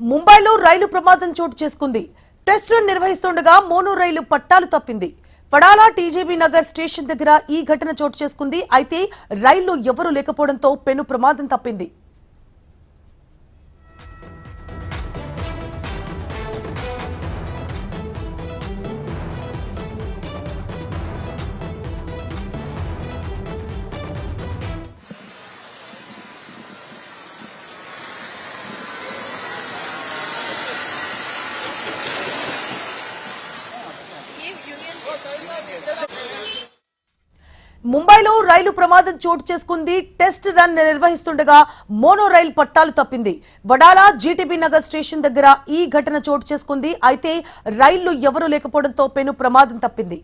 ముంబైలో రైలు ప్రమాదం చోటు చేసుకుంది. టెస్ట్ రన్ నిర్వహిస్తుండగా మోనో రైలు పట్టాలు తప్పింది. పడాలా టీజేబీ నగర్ స్టేషన్ దగ్గర ఈ ఘటన చోటు చేసుకుంది. అయితే రైల్లో ఎవరూ లేకపోవడంతో పెను ప్రమాదం తప్పింది. ముంబైలో రైలు ప్రమాదం చోటు చేసుకుంది. టెస్ట్ రన్ నిర్వహిస్తుండగా మోనో రైలు పట్టాలు తప్పింది. వడాలా జీటీబీ నగర్ స్టేషన్ దగ్గర ఈ ఘటన చోటు చేసుకుంది. అయితే రైళ్ళు ఎవరూ లేకపోవడంతో పెను ప్రమాదం తప్పింది.